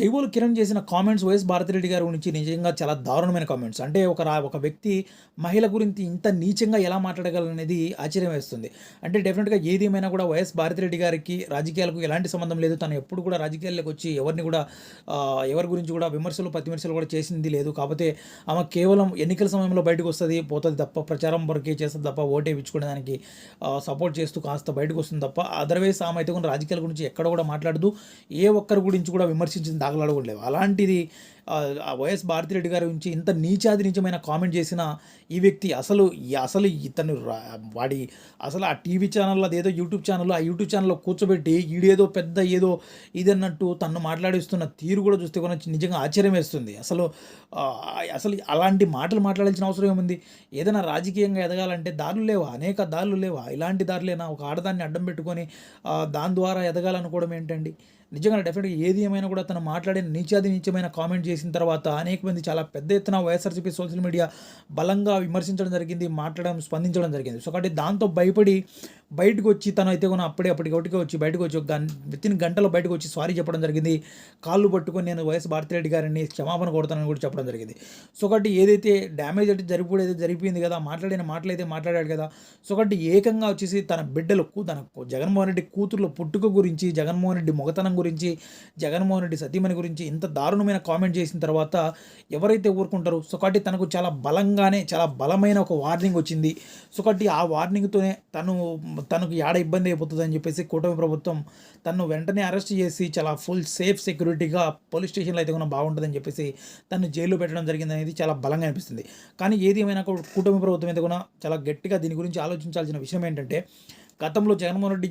జైబోలు కిరణ్ చేసిన comments YS Bharathi Reddy గారి గురించి నిజంగా చాలా దారుణమైన కామెంట్స్ అంటే ఒక ఒక వ్యక్తి మహిళ గురించి ఇంత నీచంగా ఎలా మాట్లాడగలనేది ఆశ్చర్యం వేస్తుంది. అంటే డెఫినెట్గా ఏదేమైనా కూడా వైఎస్ భారతిరెడ్డి గారికి రాజకీయాలకు ఎలాంటి సంబంధం లేదు. తను ఎప్పుడు కూడా రాజకీయాల్లోకి వచ్చి ఎవరిని కూడా ఎవరి గురించి కూడా విమర్శలు ప్రతిమర్శలు కూడా చేసింది లేదు. కాకపోతే ఆమె కేవలం ఎన్నికల సమయంలో బయటకు వస్తుంది పోతుంది తప్ప ప్రచారం వరకే చేస్తుంది తప్ప ఓటేపించుకోవడానికి సపోర్ట్ చేస్తూ కాస్త బయటకు వస్తుంది తప్ప అదర్వైజ్ ఆమె అయితే కూడా రాజకీయాల గురించి ఎక్కడ కూడా మాట్లాడదు. ఏ ఒక్కరి గురించి కూడా విమర్శించింది దాఖలాలు లేవు అలాంటిది వైఎస్ భారతిరెడ్డి గారి గురించి ఇంత నీచాది నీచమైన కామెంట్ చేసిన ఈ వ్యక్తి అసలు ఈ- అసలు ఇతను రా- వాడి అసలు ఆ టీవీ ఛానల్లో అదేదో యూట్యూబ్ ఛానల్లో ఆ యూట్యూబ్ ఛానల్లో కూర్చోబెట్టి ఈడేదో పెద్ద ఏదో ఇది అన్నట్టు తను మాట్లాడిస్తున్న తీరు కూడా చూస్తే కూడా నిజంగా ఆశ్చర్యం వేస్తుంది. అసలు అసలు అలాంటి మాటలు మాట్లాడాల్సిన అవసరం ఏముంది? ఏదైనా రాజకీయంగా ఎదగాలంటే దారులు లేవా? అనేక దారులు లేవా? ఇలాంటి దారులేనా? ఒక ఆడదాన్ని అడ్డం పెట్టుకొని దాని ద్వారా ఎదగాలనుకోవడం ఏంటండి? నిజంగా డెఫినెట్గా ఏది ఏమైనా కూడా తను మాట్లాడిన నీచాది నీచమైన కామెంట్ చేసిన తర్వాత అనేక మంది చాలా పెద్ద ఎత్తున వైఎస్ఆర్సీపీ సోషల్ మీడియా బలంగా విమర్శించడం జరిగింది మాట్లాడడం స్పందించడం జరిగింది. సో కాబట్టి దాంతో భయపడి బయటకు వచ్చి తను అయితే కూడా అప్పుడే అప్పటికప్పటికే వచ్చి బయటకు వచ్చి ఒక విత్ ఇన్ గంటలో బయటకు వచ్చి సారీ చెప్పడం జరిగింది. కాళ్ళు పట్టుకొని నేను వైఎస్ భారతిరెడ్డి గారిని క్షమాపణ కొడతానని కూడా చెప్పడం జరిగింది. సో కాబట్టి ఏదైతే డ్యామేజ్ అయితే జరిగిపోయి అయితే జరిగిపోయింది కదా మాట్లాడిన మాటలు అయితే మాట్లాడాడు కదా సో కాబట్టి ఏకంగా వచ్చేసి తన బిడ్డలు తన జగన్మోహన్ రెడ్డి కూతుర్ల పుట్టుక గురించి జగన్మోహన్ రెడ్డి మొగతనం గురించి జగన్మోహన్ రెడ్డి సతీమణి గురించి ఇంత దారుణమైన కామెంట్ చేసిన తర్వాత ఎవరైతే ఊరుకుంటారు సో కాబట్టి తనకు చాలా బలంగానే చాలా బలమైన ఒక వార్నింగ్ వచ్చింది. సో కాబట్టి ఆ వార్నింగ్తోనే తను తనకు యాడ ఇబ్బంది అయిపోతుంది అని చెప్పేసి కూటమి ప్రభుత్వం తను వెంటనే అరెస్ట్ చేసి చాలా ఫుల్ సేఫ్ సెక్యూరిటీగా పోలీస్ స్టేషన్లో అయితే కూడా బాగుంటుందని చెప్పేసి తను జైల్లో పెట్టడం జరిగింది అనేది చాలా బలంగా అనిపిస్తుంది. కానీ ఏది ఏమైనా కూటమి ప్రభుత్వం అయితే కూడా చాలా గట్టిగా దీని గురించి ఆలోచించాల్సిన విషయం ఏంటంటే గతంలో జగన్మోహన్ రెడ్డి